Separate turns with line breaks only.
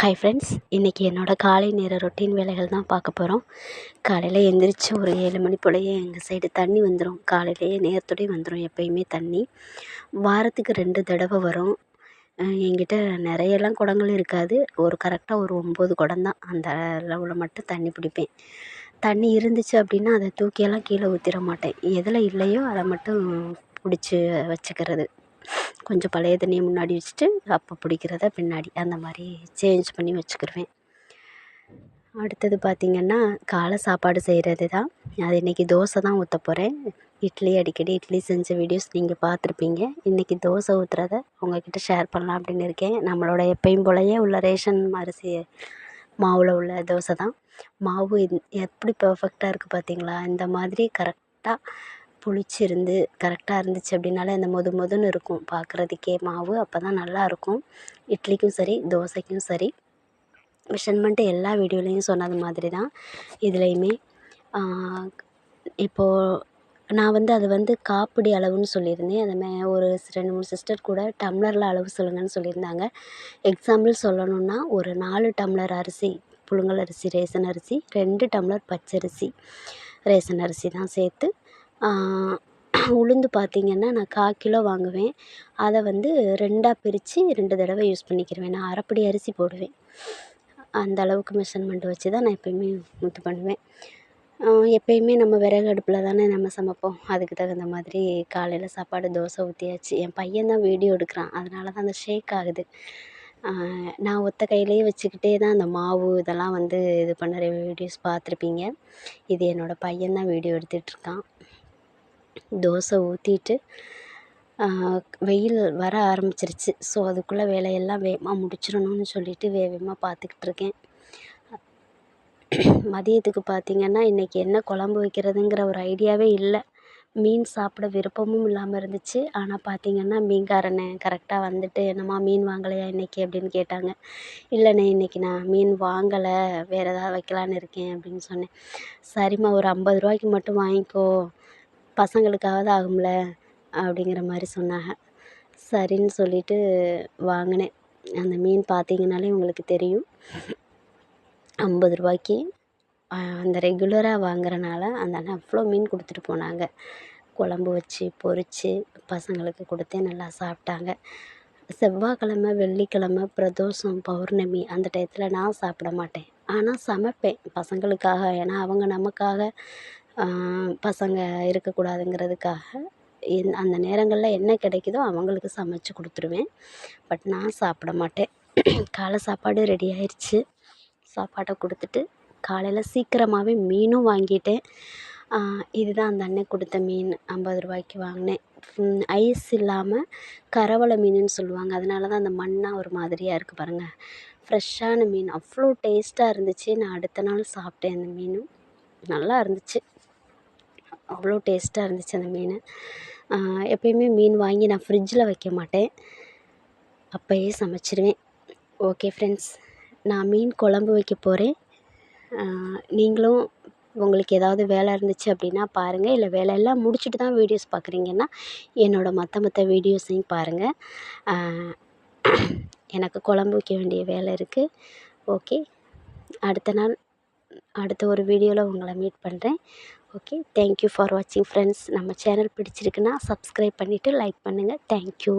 Hi friends இன்றைக்கி என்னோடய காலை நேர ரொட்டீன் வேலைகள் தான் பார்க்க போகிறோம் காலையில் எழுந்திரிச்சி ஒரு ஏழு மணி போலயே எங்கள் சைடு தண்ணி வந்துடும் காலையிலேயே நேரத்தோடயே வந்துடும் எப்போயுமே தண்ணி. வாரத்துக்கு ரெண்டு தடவை வரும். என்கிட்ட நிறையெல்லாம் குடங்கள் இருக்காது. ஒரு கரெக்டாக ஒரு ஒம்பது குடம் தான். அந்த அளவில் மட்டும் தண்ணி பிடிப்பேன். தண்ணி இருந்துச்சு அப்படின்னா அதை தூக்கியெல்லாம் கீழே ஊற்றிட மாட்டேன். எதில் இல்லையோ அதை மட்டும் பிடிச்சி வச்சுக்கிறது. கொஞ்சம் பழைய தண்ணியை முன்னாடி வச்சுட்டு அப்போ பிடிக்கிறத பின்னாடி அந்த மாதிரி சேஞ்ச் பண்ணி வச்சுக்கிருவேன். அடுத்தது பார்த்திங்கன்னா காலை சாப்பாடு செய்கிறது தான் அது இன்றைக்கி தோசை தான் ஊற்ற போகிறேன் இட்லி அடிக்கடி இட்லி செஞ்ச வீடியோஸ் நீங்கள் பார்த்துருப்பீங்க இன்றைக்கி தோசை ஊற்றுறத உங்ககிட்ட ஷேர் பண்ணலாம் அப்படின்னு இருக்கேன். நம்மளோட எப்பயும் போலயே உள்ள ரேஷன் அரிசி மாவில் உள்ள தோசை தான். மாவு எப்படி பர்ஃபெக்டாக இருக்குது பார்த்தீங்களா இந்த மாதிரி கரெக்டாக புளிச்சிருந்து கரெக்டாக இருந்துச்சு அப்படின்னாலே அந்த மொது மொதுன்னு இருக்கும். பார்க்குறதுக்கே மாவு அப்போ தான் நல்லாயிருக்கும் இட்லிக்கும் சரி தோசைக்கும் சரி. மெஷர்மெண்ட்டு எல்லா வீடியோலேயும் சொன்னது மாதிரி தான் இதுலேயுமே இப்போது நான் வந்து அது வந்து காப்பிடி அளவுன்னு சொல்லியிருந்தேன். அது மே ஒரு ரெண்டு மூணு சிஸ்டர் கூட டம்ளரில் அளவு சொல்லுங்கன்னு சொல்லியிருந்தாங்க. எக்ஸாம்பிள் சொல்லணுன்னா ஒரு நாலு டம்ளர் அரிசி புழுங்கல் அரிசி ரேசன் அரிசி ரெண்டு டம்ளர் பச்சரிசி ரேசன் அரிசி தான் சேர்த்து உளுந்து பார்த்திங்கன்னா நான் கால் கிலோ வாங்குவேன். அதை வந்து ரெண்டாக பிரித்து ரெண்டு தடவை யூஸ் பண்ணிக்கிருவேன். நான் அரைப்படி அரிசி போடுவேன். அந்த அளவுக்கு மெஷர்மெண்ட் வச்சு தான் நான் எப்போயுமே இது பண்ணுவேன். எப்போயுமே நம்ம விறகு அடுப்பில் தானே நம்ம சமைப்போம். அதுக்கு தகுந்த மாதிரி காலையில் சாப்பாடு தோசை ஊற்றியாச்சு என் பையன் தான் வீடியோ எடுக்கிறான். அதனால தான் அந்த ஷேக் ஆகுது. நான் ஒத்த கையிலேயே வச்சுக்கிட்டே தான் அந்த மாவு இதெல்லாம் வந்து இது பண்ணுற வீடியோஸ் பார்த்துருப்பீங்க. இது என்னோடய பையன் தான் வீடியோ எடுத்துகிட்ருக்கான் தோசை ஊற்றிட்டு வெயில் வர ஆரம்பிச்சிருச்சு. ஸோ அதுக்குள்ளே வேலையெல்லாம் வேகமாக முடிச்சிடணும்னு சொல்லிட்டு வேகமாக பார்த்துக்கிட்ருக்கேன் மதியத்துக்கு பார்த்திங்கன்னா இன்றைக்கி என்ன குழம்பு வைக்கிறதுங்கிற ஒரு ஐடியாவே இல்லை. மீன் சாப்பிட விருப்பமும் இல்லாமல் இருந்துச்சு. ஆனால் பார்த்திங்கன்னா மீன்காரண்ணே கரெக்டாக வந்துட்டு என்னம்மா மீன் வாங்கலையா இன்றைக்கி அப்படின்னு கேட்டாங்க. இல்லைண்ணே இன்றைக்கி நான் மீன் வாங்கலை வேறு ஏதாவது வைக்கலான்னு இருக்கேன் அப்படின்னு சொன்னேன். சரிம்மா ஒரு ஐம்பது ரூபாய்க்கு மட்டும் வாங்கிக்கோ. பசங்களுக்காவது ஆகும்ல அப்படிங்கிற மாதிரி சொன்னாங்க. சரின்னு சொல்லிட்டு வாங்கினேன். அந்த மீன் பார்த்தீங்கனாலே உங்களுக்கு தெரியும். ஐம்பது ரூபாய்க்கு. அந்த ரெகுலராக வாங்குறனால அந்த அண்ணன் அவ்வளோ மீன் கொடுத்துட்டு போனாங்க. குழம்பு வச்சு பொரித்து பசங்களுக்கு கொடுத்தேன். நல்லா சாப்பிட்டாங்க. செவ்வாய்க்கிழம வெள்ளிக்கிழம பிரதோஷம் பௌர்ணமி அந்த டயத்தில் நான் சாப்பிட மாட்டேன். ஆனால் சமைப்பேன் பசங்களுக்காக. ஏன்னா அவங்க நமக்காக பசங்க இருக்கக்கூடாதுங்கிறதுக்காக என் அந்த நேரங்களில் என்ன கிடைக்குதோ அவங்களுக்கு சமைச்சி கொடுத்துருவேன். பட் நான் சாப்பிட மாட்டேன். காலை சாப்பாடு ரெடி ஆயிடுச்சு சாப்பாட்டை கொடுத்துட்டு காலையில் சீக்கிரமாகவே மீனும் வாங்கிட்டேன். இதுதான் அந்த அண்ணன் கொடுத்த மீன். ஐம்பது ரூபாய்க்கு வாங்கினேன். ஐஸ் இல்லாமல் கரவலை மீனுன்னு சொல்லுவாங்க. அதனால தான் அந்த மண்ணாக ஒரு மாதிரியாக இருக்குது பாருங்கள் ஃப்ரெஷ்ஷான மீன். அவ்வளோ டேஸ்ட்டாக இருந்துச்சு. நான் அடுத்த நாள் சாப்பிட்டேன் அந்த மீனும். நல்லா இருந்துச்சு. அவ்வளோ டேஸ்ட்டாக இருந்துச்சு அந்த மீன். எப்பயுமே மீன் வாங்கி நான் ஃப்ரிட்ஜில் வைக்க மாட்டேன். அப்போயே சமைச்சிருவேன். ஓகே ஃப்ரெண்ட்ஸ் நான் மீன் குழம்பு வைக்க போகிறேன் நீங்களும் உங்களுக்கு ஏதாவது வேலை இருந்துச்சு அப்படின்னா பாருங்கள் இல்லை வேலையெல்லாம் முடிச்சுட்டு தான் வீடியோஸ் பார்க்குறீங்கன்னா என்னோடய மற்ற மற்ற வீடியோஸையும் பாருங்கள் எனக்கு குழம்பு வைக்க வேண்டிய வேலை இருக்குது ஓகே அடுத்த நாள் அடுத்த ஒரு வீடியோவில் உங்களை மீட் பண்ணுறேன் ஓகே தேங்க்யூ ஃபார் வாட்சிங் ஃப்ரெண்ட்ஸ் நம்ம சேனல் பிடிச்சிருக்குன்னா சப்ஸ்கிரைப் பண்ணிவிட்டு லைக் பண்ணுங்கள் தேங்க்யூ